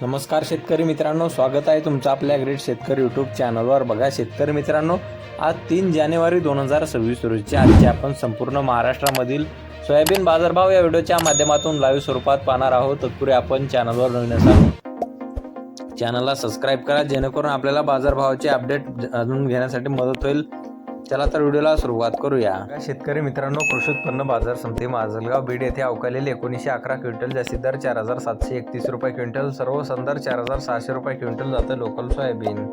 नमस्कार शेतकरी मित्रांनो स्वागत आहे तुमचं आपल्या ग्रेट शेतकरी यूट्यूब चॅनलवर बघा शेतकरी मित्रांनो आज तीन जानेवारी दोन हजार सव्वीस रोजीची आजचे आपण संपूर्ण महाराष्ट्रामधील सोयाबीन बाजारभाव या व्हिडिओच्या माध्यमातून लाईव्ह स्वरूपात पाहणार आहोत. तत्पूर्वी आपण चॅनलवर नवीन असाल चॅनलला सबस्क्राईब करा जेणेकरून आपल्याला बाजारभावाचे अपडेट जाणून घेण्यासाठी मदत होईल. चला तर व्हिडिओला सुरुवात करूया. शेतकरी मित्रांनो कृषी उत्पन्न बाजार समिती माजलगाव बीड येथे अवकालेले एकोणीसशे अकरा क्विंटल जास्तीत दर चार हजार सातशे एकतीस रुपये क्विंटल सर्व संदर चार हजार सहाशे रुपये क्विंटल जातं लोकल सोयाबीन.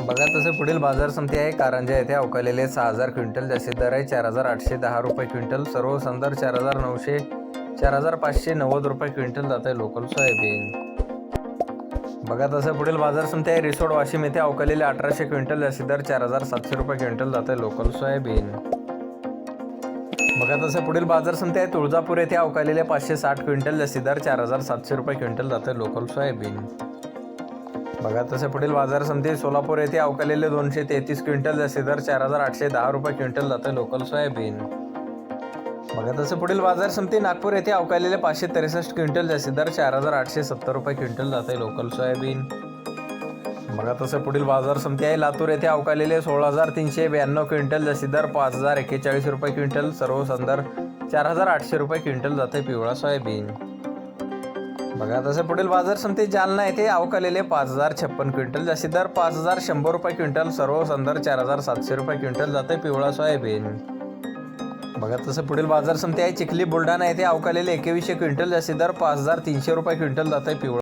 बघा तसे पुढील बाजार समिती आहे कारंजा येथे अवकालेले सहा हजार क्विंटल जास्तीत दर आहे चार हजार आठशे दहा रुपये क्विंटल सर्व संदर चार हजार नऊशे चार हजार पाचशे नव्वद रुपये क्विंटल जातं आहे लोकल सोयाबीन. बघा तसं पुढील बाजार समिती आहे रिसोड वाशिम येथे अवकालेले अठराशे क्विंटल जास्ती दर चार हजार सातशे रुपये क्विंटल जात आहे लोकल सोयाबीन. बघा तसं पुढील बाजार समिती आहे तुळजापूर येथे अवकालेले पाचशे साठ क्विंटल जास्ती दर चार हजार सातशे रुपये क्विंटल जात आहे लोकल सोयाबीन. बघा तसं पुढील बाजार समिती सोलापूर येथे अवकालेले दोनशे तेहतीस क्विंटल जास्ती दर चार हजार आठशे दहा रुपये क्विंटल जात आहे लोकल सोयाबीन. बघा तसं पुढील बाजार समिती नागपूर येथे अवकालेले पाचशे त्रेसष्ट क्विंटल जास्ती. दर चार हजार आठशे सत्तर रुपये क्विंटल जात आहे लोकल सोयाबीन. बघा तसं पुढील बाजार समिती आहे. लातूर येथे अवकालेले सोळा हजार तीनशे ब्याण्णव क्विंटल जास्ती. दर पाच हजार एक्केचाळीस रुपये क्विंटल. सर्व संदर चार हजार आठशे रुपये क्विंटल जाते पिवळा सोयाबीन. बघा तसं पुढील बाजार समिती जालना येथे अवकालेले पाच हजार छप्पन क्विंटल जास्ती. दर पाच हजार शंभर रुपये क्विंटल. सर्व संदर चार हजार सातशे रुपये क्विंटल जाते पिवळा सोयाबीन. बघा तसं पुढील बाजार समिती आहे. चिखली बुलढाणा येथे अवकालेले एकवीसशे क्विंटल जास्ती दर पाच हजार तीनशे रुपये क्विंटल जात आहे पिवळा.